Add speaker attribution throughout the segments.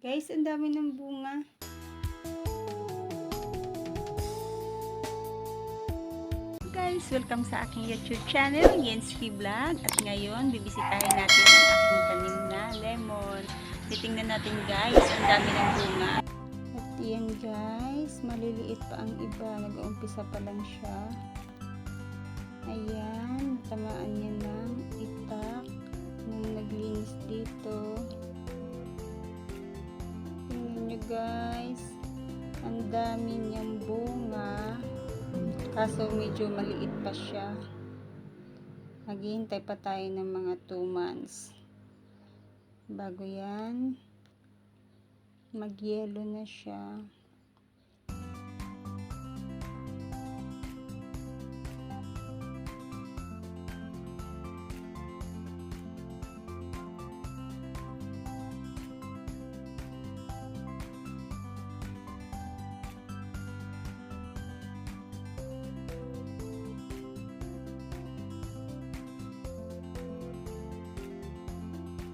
Speaker 1: Guys, ang dami ng bunga. Guys, welcome sa aking YouTube channel, Yenski Vlog. At ngayon, bibisitahin natin ang aking tanim na lemon. Titingnan natin guys, ang dami ng bunga. At yan guys, maliliit pa ang iba. Nag-uumpisa pa lang siya. Ayan, tamaan niya ng itak nung naglinis dito. Tingnan nyo guys, ang dami niyang bunga. Kaso medyo maliit pa siya. Maghihintay pa tayo ng mga 2 months. Bago yan, mag-yellow na siya.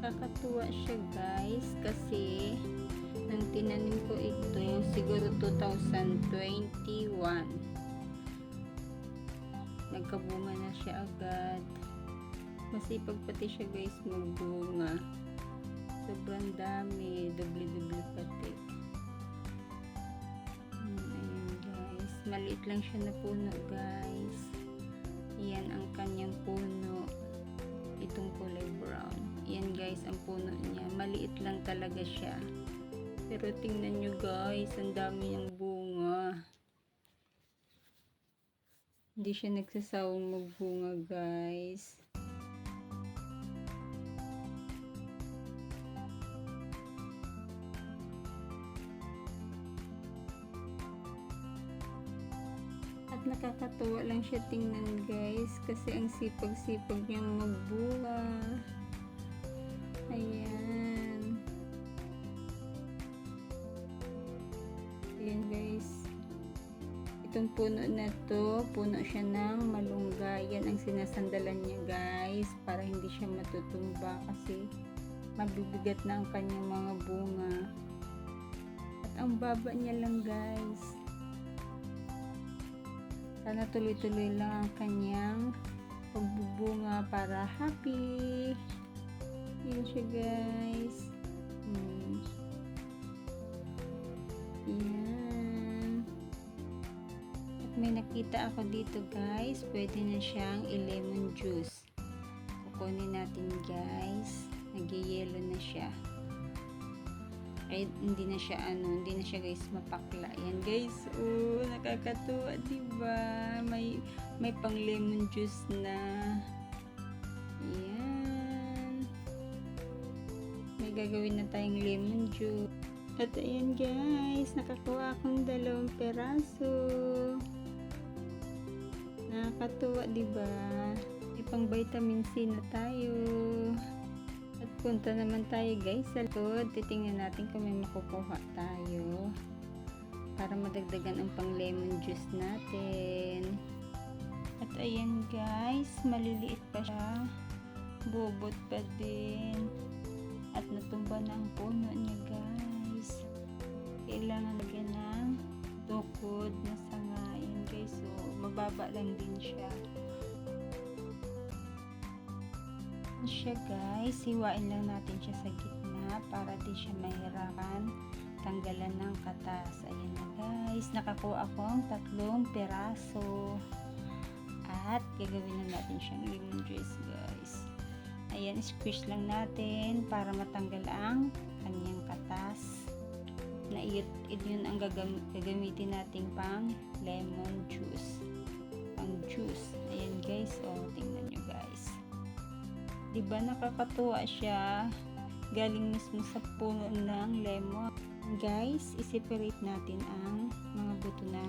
Speaker 1: Nakakatuwa siya guys kasi nang tinanim ko ito siguro 2021 nagkabunga na siya agad. Masipag pati siya guys magbunga. Sobrang dami doble-doble pati. Hmm, ayan guys. Maliit lang siya na puno guys. Yan ang kanyang puno itong kulay brown. Yan guys ang puno niya. Maliit lang talaga siya. Pero tingnan nyo guys ang dami niyang bunga. Hindi siya nagsasawang magbunga guys nakakatuwa lang siya tingnan guys. Kasi ang sipag-sipag niyang magbunga ayan. Ayan guys. Itong puno na to puno siya ng malunggay. Yan ang sinasandalan niya guys para hindi siya matutumba kasi mabibigat na ang kanyang mga bunga. At ang baba niya lang guys sana tuloy-tuloy lang ang kanyang pagbubunga para happy. Yan siya guys. Hmm. Yan. At may nakita ako dito guys. Pwede na siyang i-lemon juice. Kukunin natin guys. Nag-yellow na siya ay hindi na siya ano, hindi na siya guys mapakla. Yan guys, oh, nakakatuwa, 'di ba? May may pang lemon juice na. Yan. May gagawin na tayong lemon juice. At ayan guys, nakakuha akong dalawang peraso. Nakakatuwa, 'di ba? May pang vitamin C na tayo. Punta naman tayo guys sa likod. Titingnan natin kung may makukuha tayo. Para madagdagan ang pang lemon juice natin. At ayan guys, maliliit pa siya. Bubot pa din. At natumba na ang puno niya guys. Kailangan lagyan ng tukod na sanga. Ayan guys, so mababa lang din siya. Siya guys. Hiwain lang natin siya sa gitna para di siya mahirapan. Tanggalan ng katas. Ayan na guys. Nakakuha akong tatlong peraso at gagawin na natin siyang lemon juice guys. Ayan squish lang natin para matanggal ang kanyang katas. Na yun, yun ang gagam gagamitin nating pang lemon juice. Pang juice 'di ba nakakatuwa siya? Galing mismo sa puno ng lemon. Guys i-separate natin ang mga buto na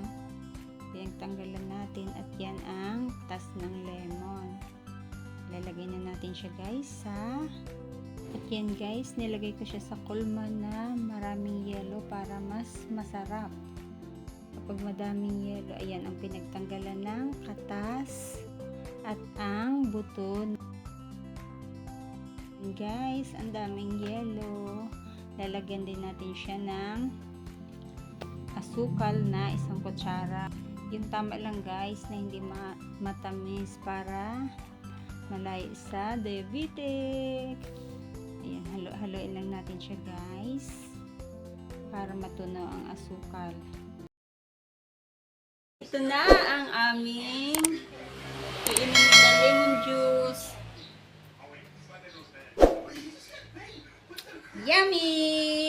Speaker 1: yan tanggalan natin at yan ang tas ng lemon. Lalagay na natin siya guys sa at yan guys nilagay ko siya sa kulma na maraming yelo para mas masarap. Kapag madaming yelo ayan ang pinagtanggalan ng katas at ang buto guys ang daming yellow lalagyan din natin siya ng asukal na isang kutsara. Yung tama lang guys na hindi ma matamis para malayo sa diabetic. Ayan, halo haluin lang natin siya guys para matunaw ang asukal. Ito na ang aming iinumin na lemon juice. Yummy!